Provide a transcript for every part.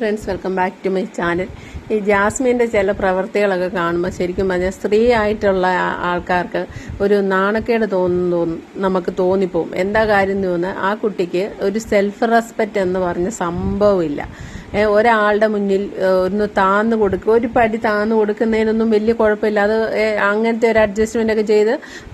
Friends welcome back to my channel ഈ ജാസ്മിന്റെ ചില പ്രവൃത്തികളൊക്കെ കാണുമ്പോൾ ശരിക്കും പറഞ്ഞാൽ സ്ത്രീ ആയിട്ടുള്ള ആൾക്കാർക്ക് ഒരു നാണക്കേട് തോന്നുന്നു തോന്നും- നമുക്ക് തോന്നിപ്പോവും. എന്താ കാര്യം തോന്നുന്നത് ആ കുട്ടിക്ക് ഒരു സെൽഫ് റെസ്പെക്റ്റ് എന്ന് പറഞ്ഞ സംഭവമില്ല ഒരാളുടെ മുന്നിൽ ഒന്ന് താന്നു കൊടുക്കുക ഒരു പടി താന്നു കൊടുക്കുന്നതിനൊന്നും വലിയ കുഴപ്പമില്ല. അത് അങ്ങനത്തെ ഒരു അഡ്ജസ്റ്റ്മെന്റ് ഒക്കെ ചെയ്ത്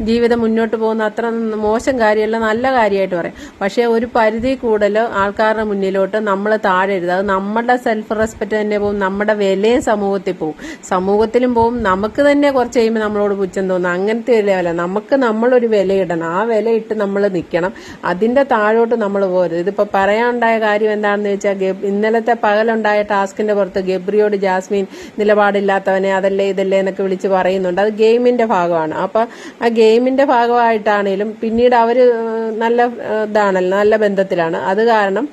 ജീവിതം മുന്നോട്ട് പോകുന്ന അത്ര മോശം കാര്യമല്ല നല്ല കാര്യമായിട്ട് പറയാം. പക്ഷേ ഒരു പരിധി കൂടുതൽ ആൾക്കാരുടെ മുന്നിലോട്ട് നമ്മൾ താഴരുത്. അത് നമ്മുടെ സെൽഫ് റെസ്പെക്ട് തന്നെ പോകും നമ്മുടെ വിലയും സമൂഹത്തിൽ പോകും സമൂഹത്തിലും പോകും നമുക്ക് തന്നെ കുറച്ച് കഴിയുമ്പോൾ നമ്മളോട് പുച്ഛം തോന്നും. അങ്ങനത്തെ ലെവല നമുക്ക് നമ്മളൊരു വില ഇടണം. ആ വില ഇട്ട് നമ്മൾ നിൽക്കണം അതിന്റെ താഴോട്ട് നമ്മൾ പോരുത് ഇതിപ്പോ പറയാനുണ്ടായ കാര്യം എന്താണെന്ന് വെച്ചാൽ ഇന്നലത്തെ പകലുണ്ടായ ടാസ്കിന്റെ പുറത്ത് ഗബ്രിയോട് ജാസ്മിൻ നിലപാടില്ലാത്തവനെ അതല്ലേ ഇതല്ലേ എന്നൊക്കെ വിളിച്ച് പറയുന്നുണ്ട്. അത് ഗെയിമിന്റെ ഭാഗമാണ്. അപ്പൊ ആ ഗെയിമിന്റെ ഭാഗമായിട്ടാണേലും പിന്നീട് അവർ നല്ല ഇതാണല്ലോ നല്ല ബന്ധത്തിലാണ്. അത് കാരണം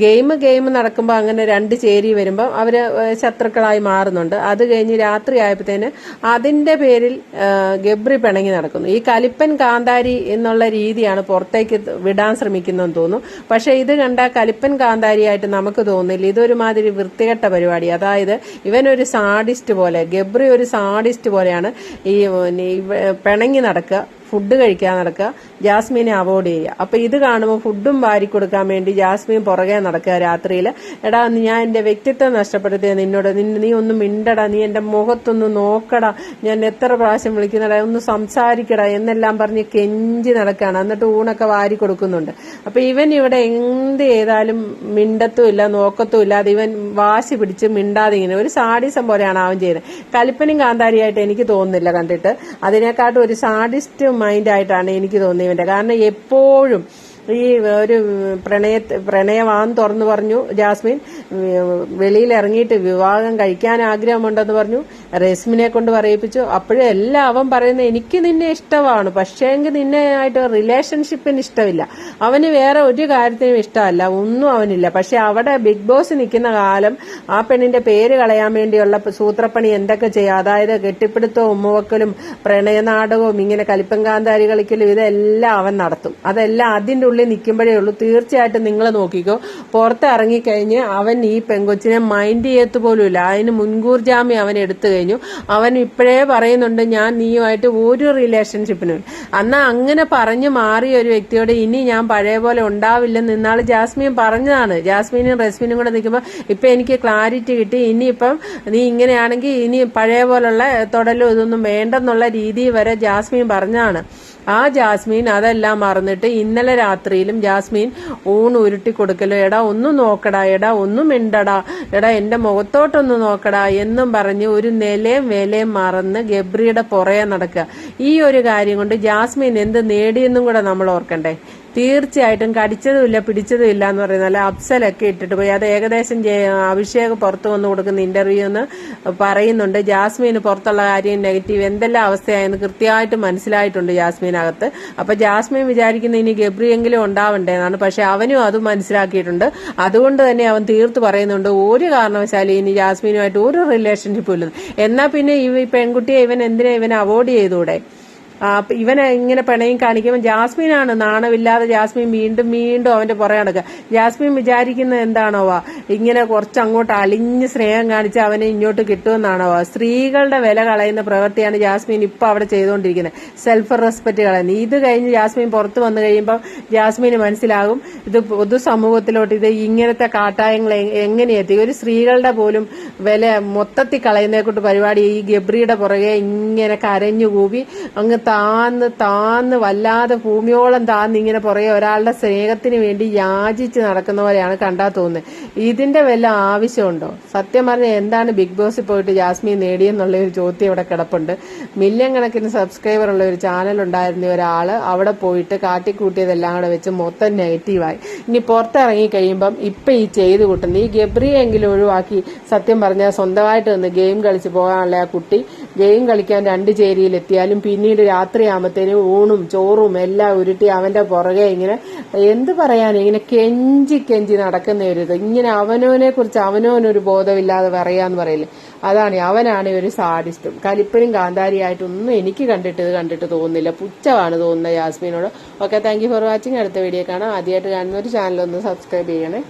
ഗെയിം ഗെയിം നടക്കുമ്പോൾ അങ്ങനെ രണ്ട് ചേരി വരുമ്പോൾ അവർ ശത്രുക്കളായി മാറുന്നുണ്ട്. അത് കഴിഞ്ഞ് രാത്രി ആയപ്പോഴത്തേന് അതിന്റെ പേരിൽ ഗബ്രി പിണങ്ങി നടക്കുന്നു. ഈ കലിപ്പൻ കാന്താരി എന്നുള്ള രീതിയാണ് പുറത്തേക്ക് വിടാൻ ശ്രമിക്കുന്നതെന്ന് തോന്നുന്നു. പക്ഷേ ഇത് കണ്ട കലിപ്പൻ കാന്താരിയായിട്ട് നമുക്ക് തോന്നില്ല ഇതൊരുമാതിരി വൃത്തികെട്ട പരിപാടി. അതായത് ഇവനൊരു സാഡിസ്റ്റ് പോലെ ഗബ്രി ഒരു സാഡിസ്റ്റ് പോലെയാണ് ഈ പിണങ്ങി നടക്കുക. ഫുഡ് കഴിക്കാൻ നടക്കുക. ജാസ്മിനെ അവോയ്ഡ് ചെയ്യുക. അപ്പൊ ഇത് കാണുമ്പോൾ ഫുഡും വാരി കൊടുക്കാൻ വേണ്ടി ജാസ്മിൻ പുറകെ നടക്കുക രാത്രിയിൽ എടാ ഞാൻ എന്റെ വ്യക്തിത്വം നഷ്ടപ്പെടുത്തിയ നിന്നോട്. നീ ഒന്ന് മിണ്ടടാ. നീ എന്റെ മുഖത്തൊന്ന് നോക്കടാ. ഞാൻ എത്ര പ്രാവശ്യം വിളിക്കുന്നടാ. ഒന്ന് സംസാരിക്കടാ എന്നെല്ലാം പറഞ്ഞ് കെഞ്ചി നടക്കുകയാണ്. എന്നിട്ട് ഊണൊക്കെ വാരി കൊടുക്കുന്നുണ്ട്. അപ്പൊ ഇവൻ ഇവിടെ എന്ത് ചെയ്താലും മിണ്ടത്തും ഇല്ല നോക്കത്തും ഇല്ലാതെ ഇവൻ വാശി പിടിച്ച് മിണ്ടാതെ ഇങ്ങനെ ഒരു സാഡിസം പോലെയാണ് അവൻ ചെയ്യുന്നത്. കലിപ്പനും കാന്താരിയായിട്ട് എനിക്ക് തോന്നുന്നില്ല കണ്ടിട്ട്. അതിനെക്കാട്ടും ഒരു സാഡിസ്റ്റ് മൈൻഡ് ആയിട്ടാണ് എനിക്ക് തോന്നിയവന്റെ കാരണം എപ്പോഴും ഈ ഒരു പ്രണയ പ്രണയമാണെന്ന് തുറന്നു പറഞ്ഞു ജാസ്മിൻ. വെളിയിൽ ഇറങ്ങിയിട്ട് വിവാഹം കഴിക്കാൻ ആഗ്രഹമുണ്ടെന്ന് പറഞ്ഞു. റസ്മിനെ കൊണ്ട് പറയിപ്പിച്ചു. അപ്പോഴും എല്ലാം അവൻ പറയുന്നത് എനിക്ക് നിന്നെ ഇഷ്ടമാണ് പക്ഷേങ്കിൽ നിന്നെ ആയിട്ട് റിലേഷൻഷിപ്പിന് ഇഷ്ടമില്ല. അവന് വേറെ ഒരു കാര്യത്തിനും ഇഷ്ടമല്ല ഒന്നും അവനില്ല. പക്ഷെ അവിടെ ബിഗ് ബോസ് നിൽക്കുന്ന കാലം ആ പെണ്ണിന്റെ പേര് കളയാൻ വേണ്ടിയുള്ള സൂത്രപ്പണി എന്തൊക്കെ ചെയ്യുക അതായത് കെട്ടിപ്പിടുത്തവും ഉമ്മവക്കലും പ്രണയനാടകവും ഇങ്ങനെ കലിപ്പങ്കാന്താരി കളിക്കലും ഇതെല്ലാം അവൻ നടത്തും. അതെല്ലാം അതിന്റെ ഉള്ളിൽ നിൽക്കുമ്പോഴേ ഉള്ളൂ. തീർച്ചയായിട്ടും നിങ്ങൾ നോക്കിക്കോ. പുറത്ത് ഇറങ്ങിക്കഴിഞ്ഞ് അവൻ ഈ പെങ്കൊച്ചിനെ മൈൻഡ് ചെയ്യത്ത് പോലുമില്ല. അതിന് മുൻകൂർ ജാമ്യം അവൻ എടുത്തു കഴിഞ്ഞു. അവൻ ഇപ്പോഴേ പറയുന്നുണ്ട് ഞാൻ നീയുമായിട്ട് ഒരു റിലേഷൻഷിപ്പിനും എന്നാൽ അങ്ങനെ പറഞ്ഞു മാറിയ ഒരു വ്യക്തിയോട് ഇനി ഞാൻ പഴയ പോലെ ഉണ്ടാവില്ലെന്ന് ഇന്നാൾ ജാസ്മിൻ പറഞ്ഞതാണ്. ജാസ്മിനും റസ്മിനും കൂടെ നിൽക്കുമ്പോൾ ഇപ്പം എനിക്ക് ക്ലാരിറ്റി കിട്ടി. ഇനിയിപ്പം നീ ഇങ്ങനെയാണെങ്കിൽ ഇനി പഴയ പോലുള്ള തൊടലും ഇതൊന്നും വേണ്ടെന്നുള്ള രീതി വരെ ജാസ്മിൻ പറഞ്ഞതാണ്. ആ ജാസ്മീൻ അതെല്ലാം മറന്നിട്ട് ഇന്നലെ രാത്രിയിലും ജാസ്മീൻ ഊണ് ഉരുട്ടി കൊടുക്കലോ എടാ ഒന്നും നോക്കടാ എടാ ഒന്നും മിണ്ടടാ. എടാ എന്റെ മുഖത്തോട്ടൊന്ന് നോക്കടാ എന്നും പറഞ്ഞ് ഒരു നിലയും വിലയും മറന്ന് ഗബ്രിയുടെ പുറകെ നടക്കുക. ഈ ഒരു കാര്യം കൊണ്ട് ജാസ്മീൻ എന്ത് നേടിയെന്നും കൂടെ നമ്മൾ ഓർക്കണ്ടേ? തീർച്ചയായിട്ടും കടിച്ചതുമില്ല പിടിച്ചതുമില്ല എന്ന് പറയുന്നത് നല്ല അപ്സലൊക്കെ ഇട്ടിട്ട് പോയി. അത് ഏകദേശം അഭിഷേക് പുറത്തു വന്ന് കൊടുക്കുന്ന ഇന്റർവ്യൂ എന്ന് പറയുന്നുണ്ട്. ജാസ്മിന് പുറത്തുള്ള കാര്യം നെഗറ്റീവ് എന്തെല്ലാം അവസ്ഥയായെന്ന് കൃത്യമായിട്ട് മനസ്സിലായിട്ടുണ്ട് ജാസ്മിനകത്ത്. അപ്പൊ ജാസ്മിൻ വിചാരിക്കുന്ന ഇനി ഗബ്രിയെങ്കിലും ഉണ്ടാവണ്ടേന്നാണ് പക്ഷെ അവനും അത് മനസ്സിലാക്കിയിട്ടുണ്ട്. അതുകൊണ്ട് തന്നെ അവൻ തീർത്ത് പറയുന്നുണ്ട് ഒരു കാരണവശാലും ഇനി ജാസ്മിനുമായിട്ട് ഒരു റിലേഷൻഷിപ്പും ഇല്ലെന്ന് എന്നാ പിന്നെ ഈ പെൺകുട്ടിയെ ഇവൻ എന്തിനാ ഇവൻ അവോയ്ഡ് ചെയ്തൂടെ? ഇവനെ ഇങ്ങനെ പിണയും കാണിക്കുമ്പോൾ ജാസ്മിനാണ് നാണമില്ലാതെ ജാസ്മിൻ വീണ്ടും വീണ്ടും അവന്റെ പുറകെ നടക്കുക. ജാസ്മിൻ വിചാരിക്കുന്നത് എന്താണോവാ? ഇങ്ങനെ കുറച്ച് അങ്ങോട്ട് അലിഞ്ഞ് സ്നേഹം കാണിച്ച് അവനെ ഇങ്ങോട്ട് കിട്ടുമെന്നാണോവാ? സ്ത്രീകളുടെ വില കളയുന്ന പ്രവൃത്തിയാണ് ജാസ്മിൻ ഇപ്പൊ അവിടെ ചെയ്തുകൊണ്ടിരിക്കുന്നത്. സെൽഫ് റെസ്പെക്റ്റ് കളയുന്നത് ഇത് കഴിഞ്ഞ് ജാസ്മിൻ പുറത്ത് വന്നു കഴിയുമ്പോൾ ജാസ്മിന് മനസ്സിലാകും ഇത് പൊതുസമൂഹത്തിലോട്ട് ഇത് ഇങ്ങനത്തെ കാട്ടായങ്ങൾ എങ്ങനെ എത്തി ഒരു സ്ത്രീകളുടെ പോലും വില മൊത്തത്തിൽ കളയുന്നതിനെ കൊണ്ട് പരിപാടി ഈ ഗബ്രിയുടെ പുറകെ ഇങ്ങനെ കരഞ്ഞുകൂവി അങ്ങ് താന്ന് താന്ന് വല്ലാതെ ഭൂമിയോളം താന്ന് ഇങ്ങനെ പുറകെ ഒരാളുടെ സ്നേഹത്തിന് വേണ്ടി യാചിച്ച് നടക്കുന്ന പോലെയാണ് കണ്ടാ തോന്നുന്നത്. ഇതിന്റെ വല്ല ആവശ്യമുണ്ടോ? സത്യം പറഞ്ഞാൽ എന്താണ് ബിഗ് ബോസിൽ പോയിട്ട് ജാസ്മി നേടിയെന്നുള്ള ഒരു ചോദ്യം ഇവിടെ കിടപ്പുണ്ട്. മില്യൺ കണക്കിന് സബ്സ്ക്രൈബർ ഉള്ള ഒരു ചാനൽ ഉണ്ടായിരുന്ന ഒരാൾ അവിടെ പോയിട്ട് കാട്ടിക്കൂട്ടിയതെല്ലാം കൂടെ വെച്ച് മൊത്തം നെഗറ്റീവായി ഇനി പുറത്തിറങ്ങി കഴിയുമ്പം ഇപ്പം ഈ ചെയ്തു കൂട്ടുന്നത് ഈ ഗബ്രിയെങ്കിലും ഒഴിവാക്കി സത്യം പറഞ്ഞാൽ സ്വന്തമായിട്ട് നിന്ന് ഗെയിം കളിച്ച് പോകാനുള്ള ആ കുട്ടി ഗെയിം കളിക്കാൻ രണ്ട് ചേരിയിലെത്തിയാലും പിന്നീട് രാത്രിയാകുമ്പത്തേനും ഊണും ചോറും എല്ലാം ഉരുട്ടി അവന്റെ പുറകെ ഇങ്ങനെ എന്ത് പറയാൻ ഇങ്ങനെ കെഞ്ചി കെഞ്ചി നടക്കുന്ന ഒരു ഇത്. ഇങ്ങനെ അവനോനെ കുറിച്ച് അവനോനൊരു ബോധമില്ലാതെ പറയാന്ന് പറയില്ലേ അതാണ് അവനാണ് ഒരു സാഡിസ്റ്റും. കലിപ്പനും കാന്താരിയായിട്ടൊന്നും എനിക്ക് കണ്ടിട്ട് ഇത് കണ്ടിട്ട് തോന്നുന്നില്ല. പുച്ഛമാണ് തോന്നുന്നത് യാസ്മിനോട്. ഓക്കെ താങ്ക് ഫോർ വാച്ചിങ് അടുത്ത വീഡിയോ കാണാം. ആദ്യമായിട്ട് കാണുന്ന ഒരു ചാനൽ ഒന്ന് സബ്സ്ക്രൈബ് ചെയ്യണേ.